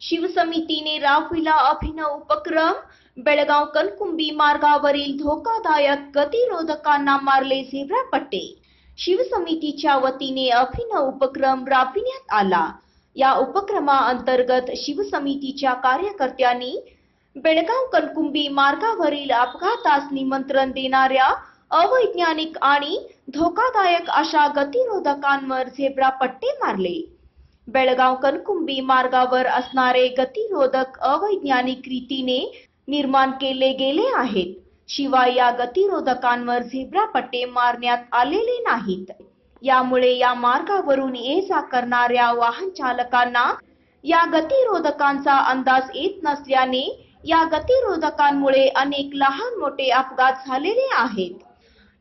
राबविला अभिनव उपक्रम बेळगाव कनकुंबी मार्गावरील धोकादायक गतिरोधकांना मारले झेब्रा पट्टे शिवसमितीच्या वतीने अभिनव उपक्रम राबविण्यात आला. या उपक्रमाअंतर्गत शिवसमितीच्या कार्यकर्त्यांनी बेळगाव कनकुंबी मार्गावरील अपघातास निमंत्रण देणाऱ्या अवैज्ञानिक आणि धोकादायक अशा गतिरोधकांवर झेब्रा पट्टे मारले. बेळगाव कनकुंबी मार्गावर असणारे गतिरोधक अवैज्ञानिक रीतीने निर्माण केले गेले आहेत शिवाय या गतिरोधकांवर झेब्रा पट्टे मारण्यात आलेले नाहीत यामुळे या मार्गावरून ये जा करणाऱ्या वाहन चालकांना या गतिरोधकांचा अंदाज येत नसल्याने या गतिरोधकांमुळे अनेक लहान मोठे अपघात झालेले आहेत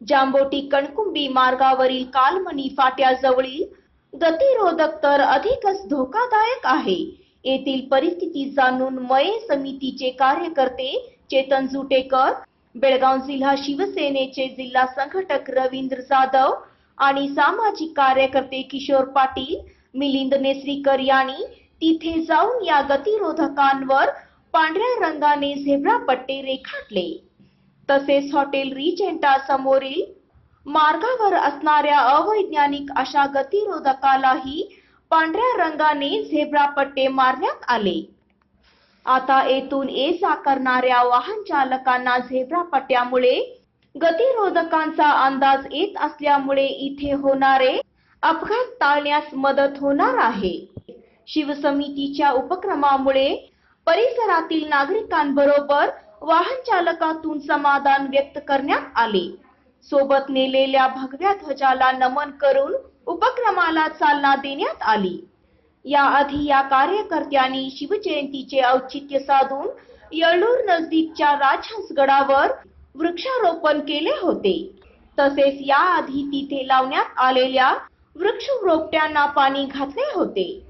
जांबोटी कणकुंबी मार्गावरील कालमणी फाट्याजवळील गतिरोधक तर अधिकच धोकादायक आहे. येथील परिस्थिती जाणून मये समितीचे कार्यकर्ते चेतन जुटेकर बेळगाव जिल्हा शिवसेनेचे जिल्हा संघटक रवींद्र जाधव आणि सामाजिक कार्यकर्ते किशोर पाटील मिलिंद नेसरीकर यांनी तिथे जाऊन या गतिरोधकांवर पांढऱ्या रंगाने झेब्रा पट्टे रेखाटले. तसेच हॉटेल रिजेंटा समोरील मार्गावर असणाऱ्या अवैज्ञानिक अशा गतिरोधकालाही पांढऱ्या रंगाने झेब्रा पट्टे मारण्यात आले. आता येथून ये जा करणाऱ्या वाहन चालकांना झेब्रा पट्ट्यामुळे गतिरोधकांचा अंदाज येत असल्यामुळे इथे होणारे अपघात टाळण्यास मदत होणार आहे. शिवसमितीच्या उपक्रमामुळे परिसरातील नागरिकांबरोबर वाहन चालकातून समाधान व्यक्त करण्यात आले. सोबत नेलेल्या भगव्या ध्वजाला नमन करून उपक्रमाला चालना देण्यात आली. याआधी या कार्यकर्त्यांनी शिवजयंतीचे औचित्य साधून येळूर नजदीकच्या राजहंसगडावर वृक्षारोपण केले होते. तसेच याआधी तिथे लावण्यात आलेल्या वृक्ष रोपट्यांना पाणी घातले होते.